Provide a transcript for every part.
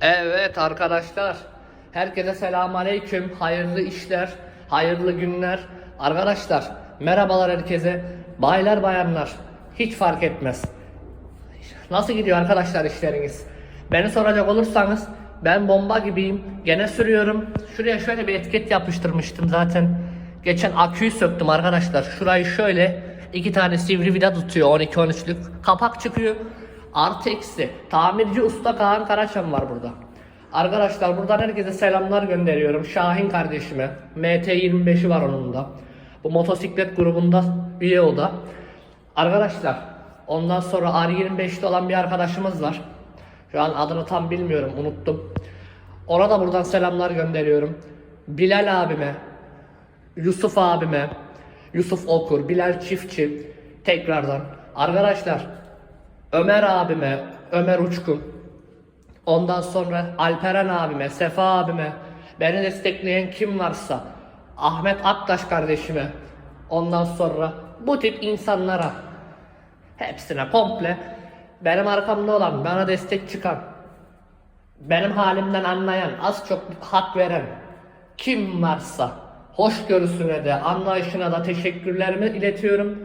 Evet arkadaşlar. Herkese selamünaleyküm. Hayırlı işler, hayırlı günler. Arkadaşlar merhabalar herkese. Baylar bayanlar hiç fark etmez. Nasıl gidiyor arkadaşlar işleriniz? Beni soracak olursanız ben bomba gibiyim. Gene sürüyorum. Şuraya şöyle bir etiket yapıştırmıştım zaten. Geçen aküyü söktüm arkadaşlar. Şurayı şöyle iki tane sivri vida tutuyor 12-13'lük. Kapak çıkıyor. Artı eksi. Tamirci Usta Kaan Karaçam var burada. Arkadaşlar buradan herkese selamlar gönderiyorum. Şahin kardeşime. MT25'i var onun da. Bu motosiklet grubunda üye o da. Arkadaşlar ondan sonra R25'te olan bir arkadaşımız var. Şu an adını tam bilmiyorum unuttum. Ona da buradan selamlar gönderiyorum. Bilal abime, Yusuf abime, Yusuf Okur, Bilal Çiftçi tekrardan. Arkadaşlar Ömer abime, Ömer Uçkun, ondan sonra Alperen abime, Sefa abime, beni destekleyen kim varsa, Ahmet Aktaş kardeşime, ondan sonra bu tip insanlara, hepsine komple benim arkamda olan, bana destek çıkan, benim halimden anlayan, az çok hak veren kim varsa hoşgörüsüne de anlayışına da teşekkürlerimi iletiyorum.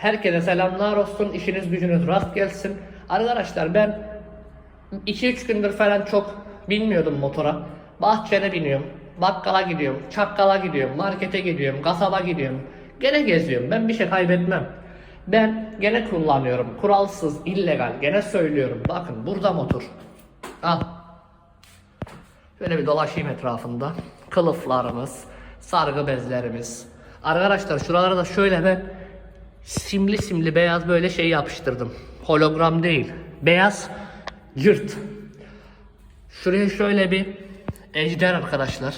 Herkese selamlar olsun. işiniz gücünüz rast gelsin. Arkadaşlar ben 2-3 gündür falan çok bilmiyordum motora. Bahçede biniyorum. Bakkala gidiyorum. Çakkala gidiyorum. Markete gidiyorum. Kasaba gidiyorum. Gene geziyorum. Ben bir şey kaybetmem. Ben gene kullanıyorum. Kuralsız, illegal. Gene söylüyorum. Bakın burada motor. Al. Şöyle bir dolaşayım etrafında. Kılıflarımız, sargı bezlerimiz. Arkadaşlar şuralara da şöyle ben simli simli beyaz böyle şey yapıştırdım. Hologram değil. Beyaz cırt. Şuraya şöyle bir ejder arkadaşlar.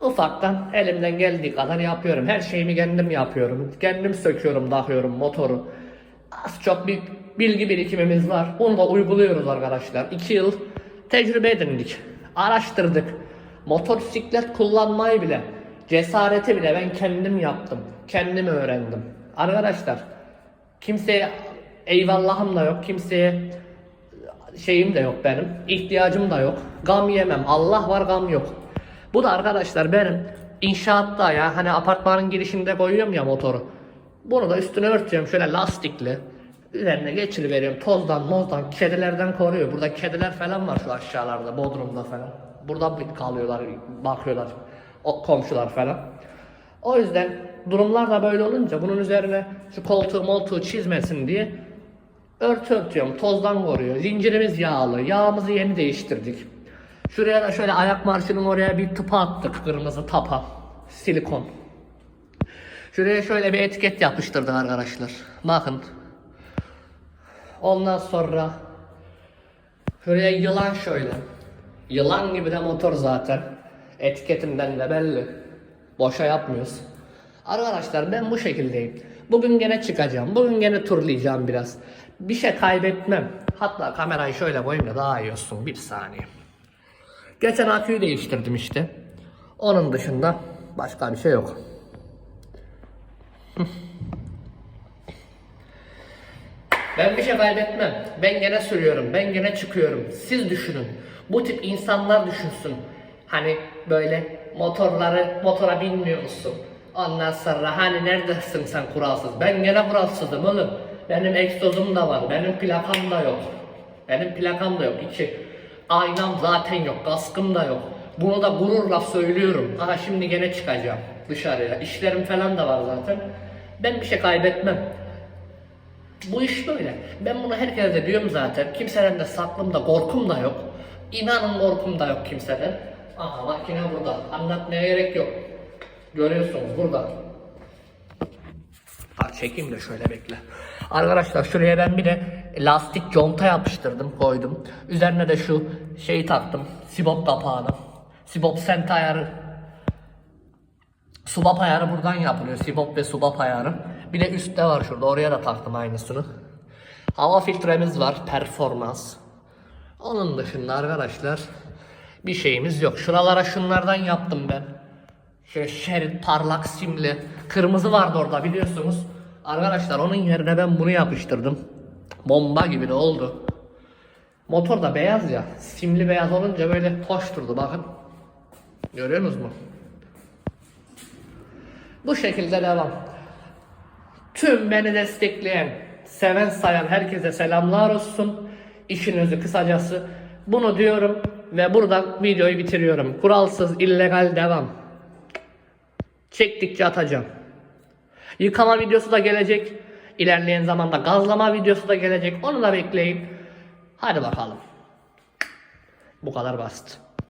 Ufaktan elimden geldiği kadar yapıyorum. Her şeyimi kendim yapıyorum. Kendim söküyorum, takıyorum motoru. Az çok bir bilgi birikimimiz var. Bunu da uyguluyoruz arkadaşlar. 2 yıl tecrübe edindik. Araştırdık. Motosiklet kullanmayı bile, cesareti bile ben kendim yaptım. Kendim öğrendim. Arkadaşlar kimseye eyvallahım da yok. Kimseye şeyim de yok benim. ihtiyacım da yok. Gam yemem. Allah var gam yok. Bu da arkadaşlar benim inşaatta ya hani apartmanın girişinde koyuyorum ya motoru. Bunu da üstüne örtüyorum şöyle lastikli. Üzerine geçiriveriyorum tozdan mozdan kedilerden koruyor. Burada kediler falan var şu aşağılarda Bodrum'da falan. Burada kalıyorlar bakıyorlar o komşular falan. O yüzden durumlar da böyle olunca bunun üzerine şu koltuğu moltuğu çizmesin diye örtü örtüyorum. Tozdan koruyor. Zincirimiz yağlı. Yağımızı yeni değiştirdik. Şuraya da şöyle ayak marşının oraya bir tıpa attık. Kırmızı tapa. Silikon. Şuraya şöyle bir etiket yapıştırdık arkadaşlar. Bakın. Ondan sonra şuraya yılan şöyle. Yılan gibi de motor zaten. Etiketinden de belli. Boşa yapmıyoruz. Arkadaşlar ben bu şekildeyim. Bugün gene çıkacağım. Bugün gene turlayacağım biraz. Bir şey kaybetmem. Hatta kamerayı şöyle koyayım da daha iyi olsun. Bir saniye. Geçen aküyü değiştirdim işte. Onun dışında başka bir şey yok. Ben bir şey kaybetmem. Ben gene sürüyorum. Ben gene çıkıyorum. Siz düşünün. Bu tip insanlar düşünsün. Hani böyle motorları motora binmiyor musun? Ondan sonra hani neredesin sen kuralsız? Ben gene kuralsızım oğlum. Benim egzozum da var. Benim plakam da yok. Benim plakam da yok. İki. Aynam zaten yok. Kaskım da yok. Bunu da gururla söylüyorum. Aha şimdi gene çıkacağım dışarıya. İşlerim falan da var zaten. Ben bir şey kaybetmem. Bu iş böyle. Ben bunu herkese diyorum zaten. Kimseden de saklım da korkum da yok. İnanın korkum da yok kimseden. Aha makine burada. Anlatmaya gerek yok. Görüyorsunuz burada. Ha çekeyim de şöyle bekle. Arkadaşlar şuraya ben bir de lastik conta yapıştırdım koydum. Üzerine de şu şeyi taktım. Sibop kapağını. Sibop sent ayarı. Subap ayarı buradan yapılıyor. Sibop ve subap ayarı. Bir de üstte var şurada. Oraya da taktım aynısını. Hava filtremiz var. Performans. Onun dışında arkadaşlar bir şeyimiz yok. Şuralara şunlardan yaptım ben. Şöyle şerit parlak simli. Kırmızı vardı orada biliyorsunuz. Arkadaşlar onun yerine ben bunu yapıştırdım. Bomba gibi de oldu. Motor da beyaz ya. Simli beyaz olunca böyle hoş durdu bakın. Görüyorsunuz mu? Bu şekilde devam. Tüm beni destekleyen, seven sayan herkese selamlar olsun. İşin özü kısacası. Bunu diyorum ve buradan videoyu bitiriyorum. Kuralsız, illegal devam. Çektikçe atacağım. Yıkama videosu da gelecek. İlerleyen zamanda gazlama videosu da gelecek. Onu da bekleyin. Hadi bakalım. Bu kadar basit.